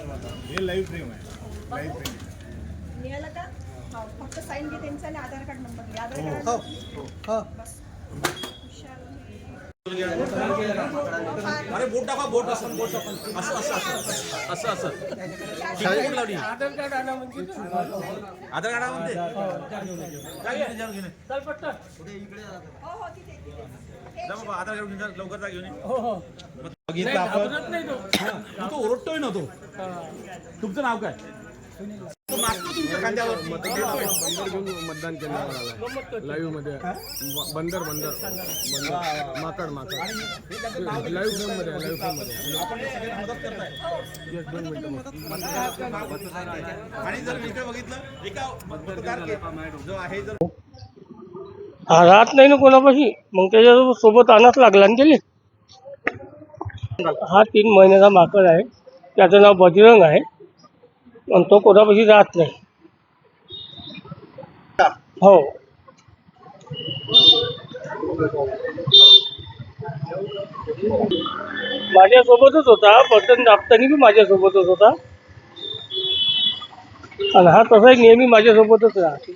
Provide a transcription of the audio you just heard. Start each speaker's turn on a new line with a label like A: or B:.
A: हे लाईव्ह प्रेम आहे. लाईव्ह प्रेम
B: मिळालं का? हो फक्त साईन घे त्यांचं आणि आधार कार्ड नंबर घे. आधार कार्ड बस. आहे.
C: अरे बोट टाका बोट असं बोट असं असं असं असं असं टिकली कोण लावली. आधार कार्ड आणा म्हणजे आधार कार्ड म्हणते. जा.
B: हो हो
C: बाबा आधार कार्ड घेऊन लवकर जा घेऊन.
A: मग बघितलं आपण.
C: हा, तो. ओरडतोय ना तो? तुमचं नाव काय?
D: मतदान केंद्रावर आलाय. लाईव्हमध्ये. बंदर बंदर. बंदर. माकड माकड. लाईव्ह फ्रेममध्ये लाईव्ह फ्रेममध्ये
C: आपण हे सगळे मदत करताय.
D: Yes, दोन मिनिटं
C: आणि जर मी इकडे बघितलं एका मतदार के- जो आहे जर
E: हा राहत नाही ना कोणापाशी? मग त्याच्या सोबत आणाच लागला ना त्याले हा तीन महिन्याचा माकड आहे. त्याचं नाव बजरंग आहे. आणि तो कोणापाशी राहत नाही. हो. माझ्यासोबतच होता बटन दाबताना बी माझ्यासोबतच होता. आणि हा तसाही नेहमी माझ्यासोबतच राहते.